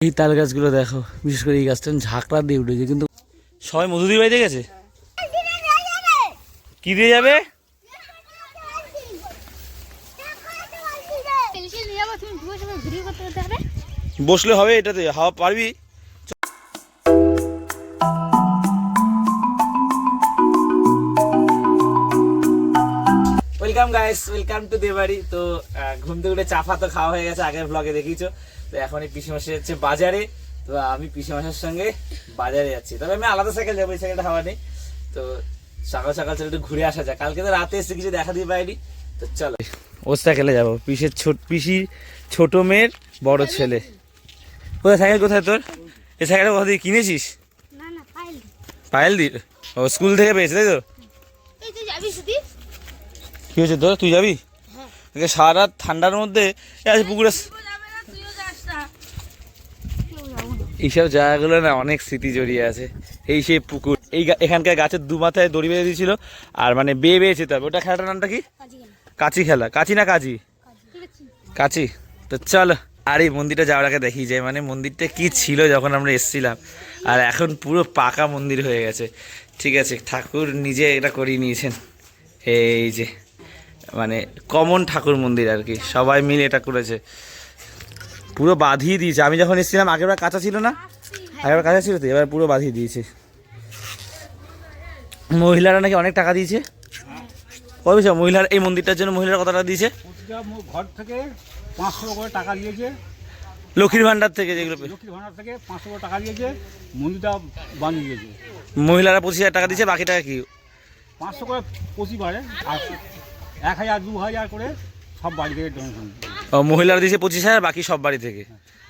এই তাল গাছগুলো দেখো বিশেষ করে এই গাছটা ঝাঁকড়া দিয়ে উঠেছে কিন্তু সবাই মধুদির বাড়িতে গেছে? কি দিয়ে যাবে। বসলে হবে এটাতে হাওয়া পারবি? ওয়েলকাম গাইস ওয়েলকাম টু দেবাড়ি তো ঘুম থেকে উঠে চাফা তো খাওয়া হয়ে গেছে আগের ব্লগে দেখিয়েছো। তো এখন এই পিসি মাসে যাচ্ছে বাজারে। তো আমি পিসি মাসের সঙ্গে বাজারে যাচ্ছি। তবে আমি আলাদা সাইকেল যাব এই সাইকেলটা হাওয়া নেই। তো সকাল সকাল চলে একটু ঘুরে আসা যায় কালকে তো রাতে এসে কিছু দেখা দিয়ে পাইনি। তো চলো। ও সাইকেলে যাব। পিসের ছোট পিসি ছোট মেয়ের বড় ছেলে। কোথায় সাইকেল কোথায় তোর? এই সাইকেলটা কোথা থেকে কিনেছিস? পায়েল দি। ও স্কুল থেকে পেয়েছে তাই তো? যাবি কি হয়েছে দাদা তুই যাবি? সারা রাত ঠান্ডার মধ্যে আজ পুকুরে এইসব জায়গাগুলো না অনেক স্মৃতি জড়িয়ে আছে। এই সেই পুকুর, এই এখানকার গাছের দু মাথায় দড়ি বেঁধে দিয়েছিল, আর মানে বেয়ে বেয়েছে যেতে হবে ওটা খেলাটার নামটা কি? কাচি খেলা। কাচি না কাজি? কাচি। তো চল, আর এই মন্দিরটা যাওয়ার আগে দেখি যায় মানে মন্দিরটা কি ছিল যখন আমরা এসেছিলাম। আর এখন পুরো পাকা মন্দির হয়ে গেছে। ঠিক আছে, ঠাকুর নিজে এটা করিয়ে নিয়েছেন। এই যে। মানে কমন ঠাকুর মন্দির আর কি। সবাই মিলে এটা করেছে। পুরো বাঁধিয়ে দিয়েছে। আমি যখন এসেছিলাম আগেরবার কাঁচা ছিল না? আগেরবার কাঁচা ছিল তো এবার পুরো বাঁধিয়ে দিয়েছে। মহিলারা নাকি অনেক টাকা দিয়েছে? পয়সা? মহিলার এই মন্দিরটার জন্য মহিলারা কত টাকা দিয়েছে? ঘর থেকে পাঁচশো করে টাকা দিয়েছে লক্ষ্মীর ভান্ডার থেকে যেগুলো লক্ষ্মীর থেকে পাঁচশো করে টাকা দিয়েছে মন্দিরটা বানিয়ে দিয়েছে। মহিলারা পঁচিশ হাজার টাকা দিয়েছে বাকি টাকা কি? পাঁচশো করে প্রতিবারে আর এক হাজার দু হাজার করে সব বাড়ি থেকে ডোনেশন ও, মহিলারা দিয়েছে পঁচিশ হাজার, বাকি সব বাড়ি থেকে।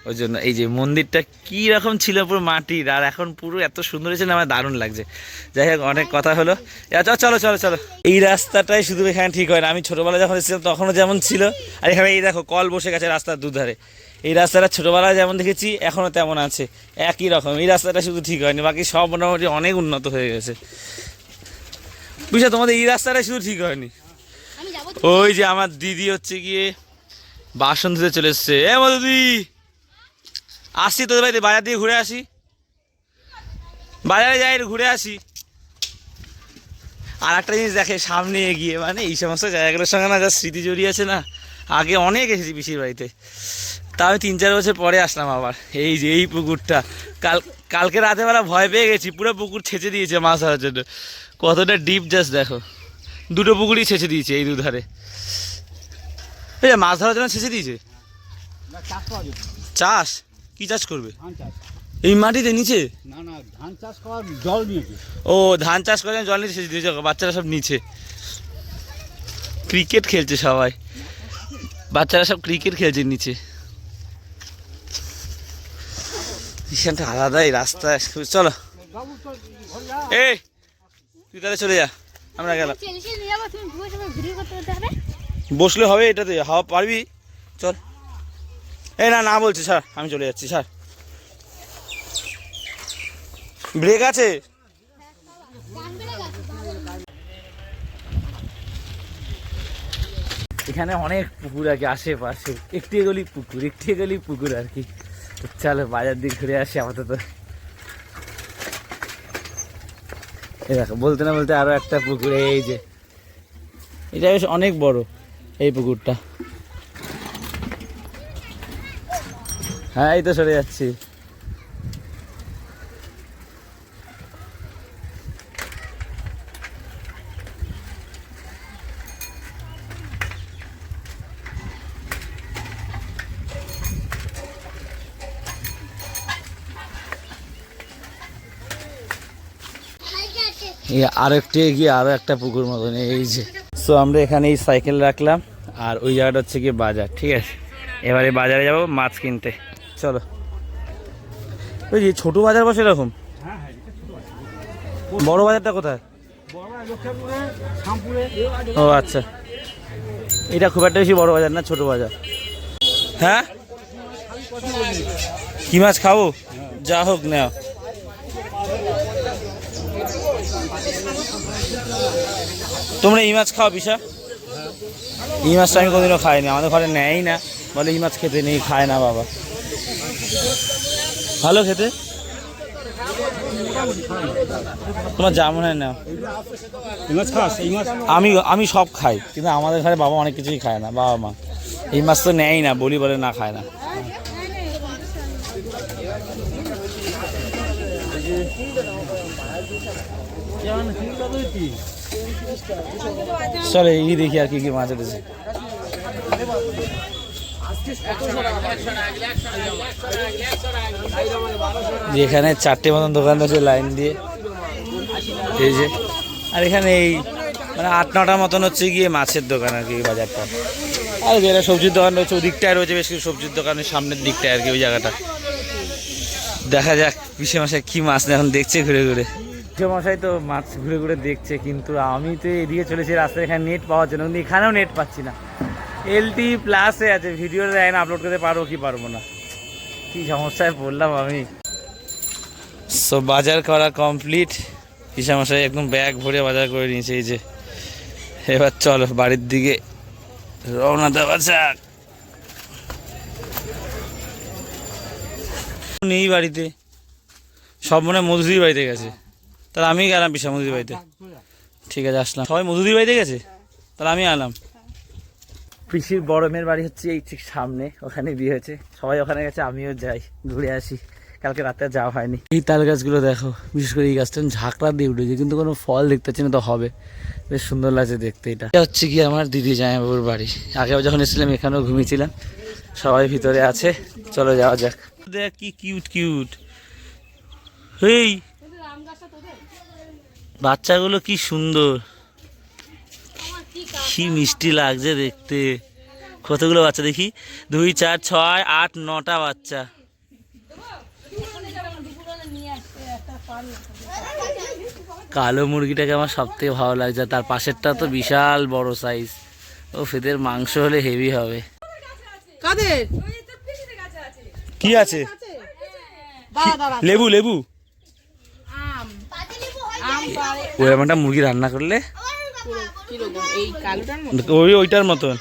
ওই জন্য এই যে মন্দিরটা কি রকম ছিল পুরো মাটির, আর এখন পুরো এত সুন্দর হয়েছে না, আমার দারুণ লাগছে। যাই হোক, অনেক কথা হলো। চলো চলো চলো চলো। এই রাস্তাটাই শুধু এখানে ঠিক হয় না। আমি ছোটোবেলায় যখন এসেছিলাম, তখনও যেমন ছিল। আর এখানে এই দেখো, কল বসে গেছে রাস্তার দুধারে। এই রাস্তাটা ছোটোবেলায় যেমন দেখেছি, এখনও তেমন আছে। একই রকম। এই রাস্তাটা শুধু ঠিক হয়নি, বাকি সব মোটামুটি অনেক উন্নত হয়ে গেছে। বুঝছ তোমাদের এই রাস্তাটাই শুধু ঠিক হয়নি। ওই যে আমার দিদি হচ্ছে গিয়ে বাসন ধুতে চলে এসছে। এ দিদি আসছি তোদের বাড়িতে, বাজার দিয়ে ঘুরে আসি। বাজারে যাই, ঘুরে আসি। আর একটা জিনিস দেখে সামনে এগিয়ে মানে এই সমস্ত জায়গাগুলোর সঙ্গে না, যা স্মৃতি জড়িয়ে আছে না, আগে অনেক এসেছি পিসির বাড়িতে। তা আমি তিন চার বছর পরে আসলাম আবার, এই যে, এই পুকুরটা। কাল, কালকে রাতেবেলা ভয় পেয়ে গেছি, পুরো পুকুর ছেঁচে দিয়েছে মাছ ধরার জন্য। কতটা ডিপ জাস্ট দেখো। দুটো পুকুরই ছেঁচে দিয়েছে এই দুধারে। এই মাছ ধরার জন্য ছেঁচে দিয়েছে? চাষ কি চাষ করবে? এই মাটিতে নিচে? না না ধান চাষ করার জল নিয়েছে। ও ধান চাষ করে জল নিচে সেচে দিয়েছে বাচ্চারা সব নিচে। ক্রিকেট খেলছে সবাই। বাচ্চারা সব ক্রিকেট খেলছে নিচে। এখানটা আলাদাই রাস্তা। চলো। এই তুই তাহলে চলে যা। আমরা গেলাম। বসলে হবে এটাতে হাওয়া পারবি? চল। এই না না বলছি স্যার আমি চলে যাচ্ছি স্যার ব্রেক আছে? এখানে অনেক পুকুর আছে আশেপাশে। একটি এগলি পুকুর একটি এগলি পুকুর আর কি। তো চলো বাজার দিক ঘুরে আসি আপাতত। এই দেখো, বলতে না বলতে আরও একটা পুকুর, এই যে। এটা বেশ অনেক বড়, এই পুকুরটা। হ্যাঁ এই তো সরে যাচ্ছি। আর একটু এগিয়ে আরও একটা পুকুর মতন, এই যে। সো আমরা এখানে এই সাইকেল রাখলাম, আর ওই জায়গাটা হচ্ছে গিয়ে বাজার, ঠিক আছে? এবারে বাজারে যাব, মাছ কিনতে। চলো। ওই যে ছোট বাজার বসে এরকম? বড় বাজারটা কোথায়? ও আচ্ছা। এটা খুব একটা বেশি বড় বাজার না, ছোট বাজার। হ্যাঁ? কি মাছ খাব? যা হোক, নেও। তোমরা এই মাছ খাও বিশা। এই মাছটা আমি কোনোদিনও খাইনি আমাদের ঘরে নেয়ই না। বলে এই মাছ খেতে নেই খায় না বাবা। ভালো খেতে? তোমার যা মনে হয় না আমি আমি সব খাই কিন্তু আমাদের ঘরে বাবা অনেক কিছুই খায় না বাবা মা। এই মাছ তো নেয়ই না বলি বলে না খায় না। চলে এই দেখি আর কি কি মাছ উঠেছে। যেখানে চারটে মতন দোকান আছে লাইন দিয়ে। এই যে, আর এখানে এই মানে আট নটার মতন হচ্ছে গিয়ে মাছের দোকান আর কি বাজারটা। আর যেটা সবজির দোকান রয়েছে, ওদিকটায় রয়েছে বেশ কিছু সবজির দোকানের সামনের দিকটায় আর কি ওই জায়গাটা। দেখা যাক পিসে মাসে কি মাছ এখন দেখছে ঘুরে ঘুরে। মশাই তো মাছ ঘুরে ঘুরে দেখছে, কিন্তু আমি তো এদিকে চলেছি রাস্তায় এখানে নেট পাওয়ার জন্য, কিন্তু এখানেও নেট পাচ্ছি না। এলটি প্লাসে আছে ভিডিও দেয় না আপলোড করতে পারব কি পারব না। কি সমস্যায় পড়লাম আমি। সো বাজার করা কমপ্লিট পিসামশাই একদম ব্যাগ ভরে বাজার করে নিয়েছে, এই যে। এবার চলো, বাড়ির দিকে রওনা দেওয়া যাক। নেই বাড়িতে। সব মনে হয় মধুদির বাড়িতে গেছে। তাহলে আমি গেলাম পিসা মধুদির বাড়িতে। ঠিক আছে আসলাম। সবাই মধুদির বাড়িতে গেছে? তাহলে আমি আলাম পিসির বড় মেয়ের বাড়ি হচ্ছে এই ঠিক সামনে ওখানে বিয়ে হয়েছে। সবাই ওখানে গেছে আমিও যাই ঘুরে আসি। কালকে রাতে যাওয়া হয়নি। এই তাল গাছগুলো দেখো বিশেষ করে এই গাছটা ঝাঁকড়া দিয়ে উঠেছে কিন্তু কোনো ফল দেখতে পাচ্ছি না তো হবে। বেশ সুন্দর লাগছে দেখতে এটা। এটা হচ্ছে কি আমার দিদি জামাইবাবুর বাড়ি। আগে যখন এসেছিলাম এখানেও ঘুমিয়েছিলাম। সবাই ভিতরে আছে চলো যাওয়া যাক। দেখ কি কিউট কিউট এই বাচ্চাগুলো কি সুন্দর। কি মিষ্টি লাগছে দেখতে। কতগুলো বাচ্চা দেখি? দুই চার ছয় আট নটা বাচ্চা। কালো মুরগিটাকে আমার সব থেকে ভালো লাগছে। আর তার পাশেরটা তো বিশাল বড় সাইজ ও ফেদের মাংস হলে হেভি হবে। কাদের? কি আছে? দাঁড়া লেবু লেবু? ওই একটা মুরগি রান্না করলে ওই ওইটার মতন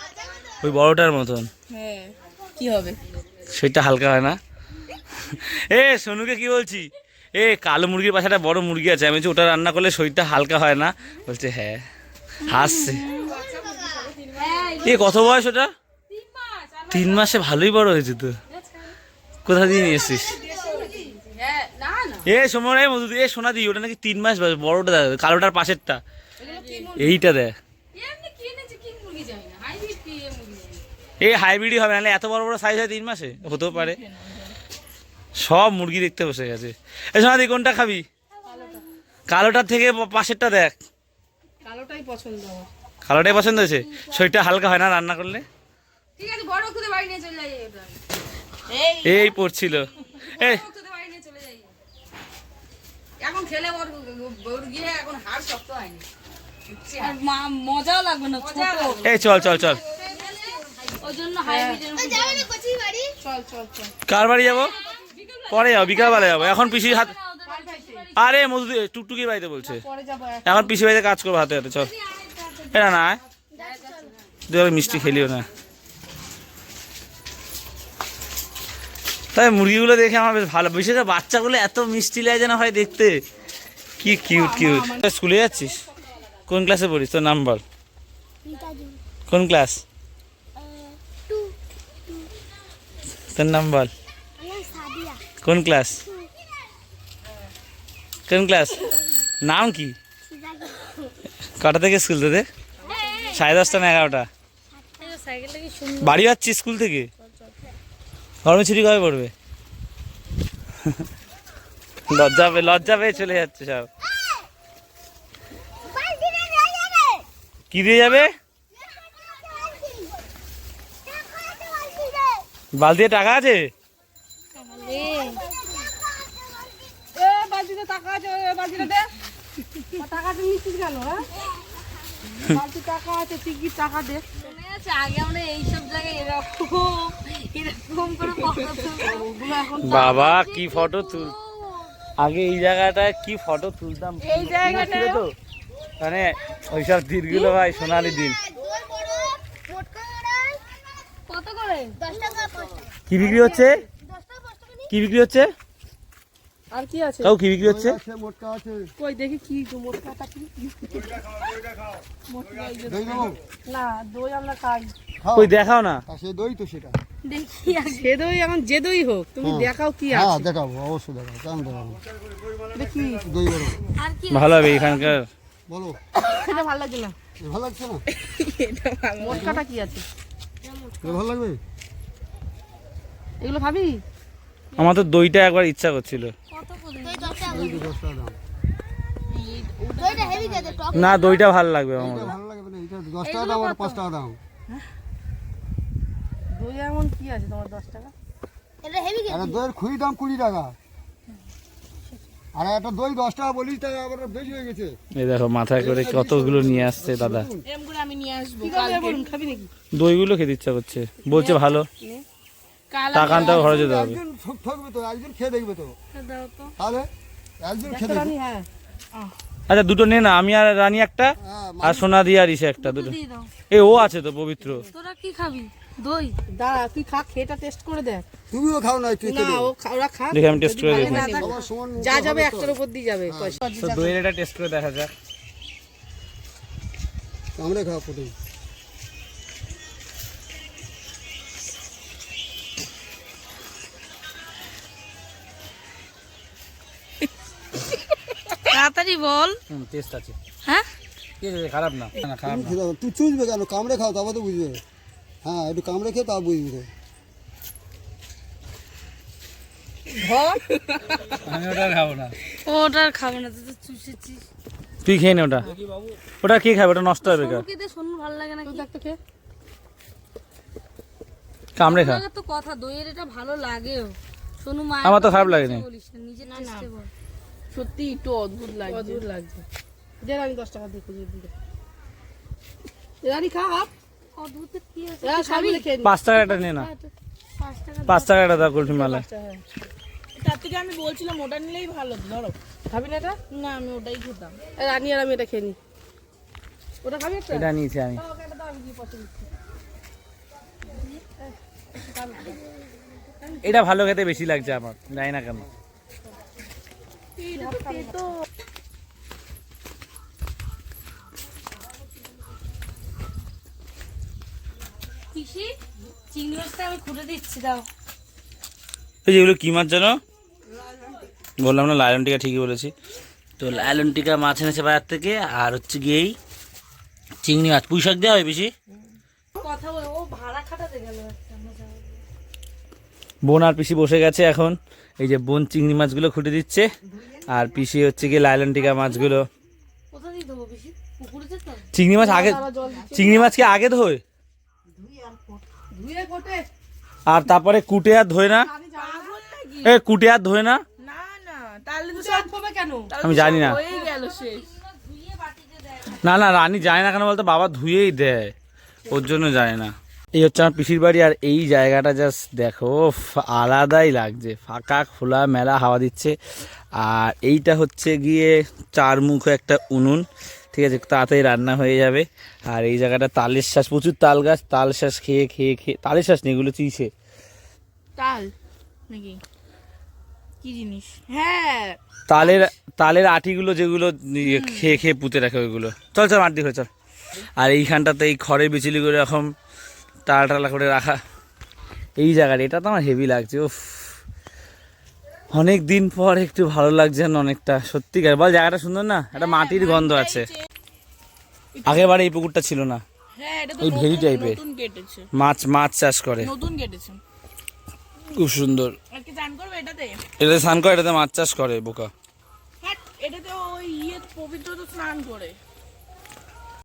ওই বড়টার মতন। হ্যাঁ কি হবে? সেটা হালকা হয় না। এ সোনুকে কি বলছি? এ কালো মুরগির পাশে একটা বড় মুরগি আছে। আমি ওটা রান্না করলে শরীরটা হালকা হয় না। বলছে হ্যাঁ হাসছে। এ কত বয়স ওটা? তিন মাসে ভালোই বড় হয়েছে তো। কোথা দিয়ে নিয়ে এসছিস? এ সময় মধু এ সোনা দি ওটা নাকি তিন মাস বড়টা দেখ কালোটার পাশেরটা। এইটা দেখ। এই হাইব্রিডই হবে নাহলে এত বড় বড় সাইজ হয় তিন মাসে? হতেও পারে। সব মুরগি দেখতে বসে গেছে। এ সোনাদি কোনটা খাবি? কালোটার থেকে পাশেরটা দেখ। কালোটাই পছন্দ কালোটাই পছন্দ হয়েছে? শরীরটা হালকা হয় না রান্না করলে? ঠিক আছে বড় বাড়ি নিয়ে চলে এই পড়ছিল। এই বড় খুদে বাড়ি নিয়ে চলে যাই এখন খেলে ওর ওর গিয়ে এখন হাড় শক্ত হয়নি। আর মা- মজাও লাগবে না এই চল চল চল। চল চল চল। কার বাড়ি যাব? পরে যাব বিকালবেলা যাব। এখন পিসির হাত আরে মধু টুকটুকির বাড়িতে বলছে। এখন। পিসি বাড়িতে কাজ করব হাতে হাতে চল। এটা না। তুই মিষ্টি খেলিও না। তাই মুরগিগুলো দেখে আমার বেশ ভালো। বিশেষ করে বাচ্চাগুলো এত মিষ্টি লাগে যেন হয় দেখতে। কি কিউট কিউট স্কুলে যাচ্ছিস? কোন ক্লাসে পড়িস? তোর নাম বল কোন ক্লাস তোর নাম বল কোন ক্লাস কোন ক্লাস নাম কি? কটা থেকে স্কুল তোদের? সাড়ে দশটা না এগারোটা? বাড়ি যাচ্ছি স্কুল থেকে? গরমে ছুটি কবে পড়বে? লজ্জা পেয়ে লজ্জা পেয়ে চলে যাচ্ছে সব। কি দিয়ে যাবে? বালতিতে টাকা আছে? এ বালতিতে টাকা আছে ওই বালতিটা দে। ও টাকাটা নিচ্ছিস কেন হ্যাঁ বালতি টাকা আছে তুই কি টাকা দে মনে আছে আগে আমরা এইসব জায়গায় এরকম বাবা কি ফটো তুল আগে এই জায়গাটা কি ফটো তুলতাম? এই জায়গাটা তো? মানে ওইসব দিনগুলো ভাই সোনালি দিন। কি বিক্রি হচ্ছে? কি বিক্রি হচ্ছে? আর কি আছে? কাউ কি বিক্রি হচ্ছে? মোটকা আছে। কই দেখি কি মোটকাটা কি? না দই আমরা খাই। ওই দেখাও না। সে দই তো সেটা। দেখি সে দই এখন যে দই হোক তুমি হ্যাঁ। দেখাও কি হ্যাঁ আছে দেখাবো অবশ্যই দেখাবো কেন দেখাবো? দেখি। দই বলো আর কি ভালো হবে এখানকার। বলো। এটা ভালো লাগছে না? ভালো লাগছে না? মোটকাটা কি আছে? ভালো লাগবে? এগুলো খাবি? আমার তো দইটা একবার ইচ্ছা করছিল। না দইটা ভালো লাগবে আমার। এটা ভালো লাগবে না এটা দশ টাকা দাম আর পাঁচ টাকা দাম। দই এমন কি আছে তোমার দশ টাকা? এটা হেভি আর খেতে দইয়ের খুঁড়ি দাম কুড়ি টাকা। আর একটা দই দশ টাকা বলিস টাকা আবার বেশি হয়ে গেছে। এই দেখো মাথায় করে কতগুলো নিয়ে আসছে দাদা। এরকম করে আমি নিয়ে আসব কালকে। বলুন খাবি নাকি? দইগুলো খেতে ইচ্ছা করছে। বলছে ভালো। ঘরে যেতে হবে। একজন ঠকবে তো একজন খেয়ে দেখবে তো। তাহলে একজন খেয়ে দেখবে। হ্যাঁ। আচ্ছা দুটো নে না আমি আর রানী একটা হ্যাঁ আর সোনা দিয়ে আর ইসে একটা দুটো। এ ও আছে তো পবিত্র। তোরা কি খাবি? দই? দাঁড়া তুই খা খেটা টেস্ট করে দেখ। তুমিও খাও না না ও খা- খা দেখে আমি টেস্ট করে দেখি। যা যাবে একটার উপর দিয়ে যাবে পয়সা। তো দইয়ের এটা টেস্ট করে দেখা যাক। আমরা খাওয়া প্রথম। তাড়াতাড়ি বল। হুম টেস্ট আছে। হ্যাঁ? ঠিক আছে খারাপ না। না খারাপ না। তুই চুষবে কেন কামড়ে খাও তবে তো বুঝবে। হ্যাঁ একটু কামড়ে খেয়ে তা বুঝবি তো। আমি ওটা খাব না। ওটা আর খাবে না তুই তো চুষেছিস তুই খেয়ে নে ওটা। ওটা কে খাবে? ওটা নষ্ট হবে কা খেতে শোন ভালো লাগে না তুই তো খেয়ে। কামড়ে খা। তো কথা দইয়ের এটা ভালো লাগেও। সোনু মা আমার তো খারাপ লাগেনি। বলিস না বল। সত্যি একটু অদ্ভুত লাগছে। অদ্ভুত লাগছে। দে রানি দশ টাকা দিয়ে খুঁজে দিতে। রানি খা নি। পাঁচ টাকার একটা নে। না পাঁচ টাকা একটা দাও কুলফি মালা তার থেকে আমি বলছিলাম ওটা নিলেই ভালো ধরো। খাবি না এটা? না আমি ওটাই খেতাম। এ, রানি আর আমি এটা খেয়ে নি। ওটা খাবি একটা? এটা নিয়েছি আমি। আমি। এটা ভালো খেতে বেশি লাগছে আমার জানি না কেন। চিংড়ি মাছটা আমি খুঁড়ে দিচ্ছি দাও। এই যেগুলো কি মাছ জানো? বললাম না লায়ন টিকা ঠিকই বলেছি। তো লায়ন টিকা মাছ এনেছে বাজার থেকে আর হচ্ছে গিয়ে এই চিংড়ি মাছ। পুঁই শাক দেওয়া হয় বেশি বোন আর পিসি বসে গেছে এখন। এই যে বোন চিংড়ি মাছগুলো খুঁটে দিচ্ছে। আর পিসি হচ্ছে গিয়ে লাইলন টিকা মাছগুলো। চিংড়ি মাছ আগে চিংড়ি মাছ কি আগে ধোয়। আর তারপরে কুটে আর ধোয় না? এ কুটে আর ধোয় না? আমি জানি না। না না রানী যায় না কেন বলতো? বাবা ধুয়েই দেয়। ওর জন্য যায় না। এই হচ্ছে আমার পিসির বাড়ি আর এই জায়গাটা জাস্ট দেখো আলাদাই লাগছে। ফাঁকা খোলা মেলা হাওয়া দিচ্ছে। আর এইটা হচ্ছে গিয়ে চার মুখ একটা উনুন ঠিক আছে? তাড়াতাড়ি রান্না হয়ে যাবে। আর এই জায়গাটা তালের শ্বাস প্রচুর তাল গাছ তাল শ্বাস খেয়ে খেয়ে খেয়ে তালের শ্বাস নেই এগুলো চিছে তাল? নাকি? কি জিনিস? হ্যাঁ। তালের তালের আটিগুলো যেগুলো ইয়ে খেয়ে খেয়ে পুঁতে রাখে ওইগুলো। চল চল মাটি হয়ে চল। আর এইখানটাতে এই খড়ের বিচুলিগুলো এরকম টালা টালা করে রাখা। এই জায়গাটা এটা তো আমার হেভি লাগছে উফ। অনেক দিন পর একটু ভালো লাগছে না অনেকটা সত্যিকার। বল জায়গাটা সুন্দর না? একটা মাটির গন্ধ আছে। আগেরবারে এই পুকুরটা ছিল না। হ্যাঁ ওই ভেরি টাইপের। মাছ মাছ চাষ করে। খুব সুন্দর। এটাতে? স্নান করে এটাতে মাছ চাষ করে বোকা। হ্যাঁ এটাতে ওই ইয়ে পবিত্র তো স্নান করে।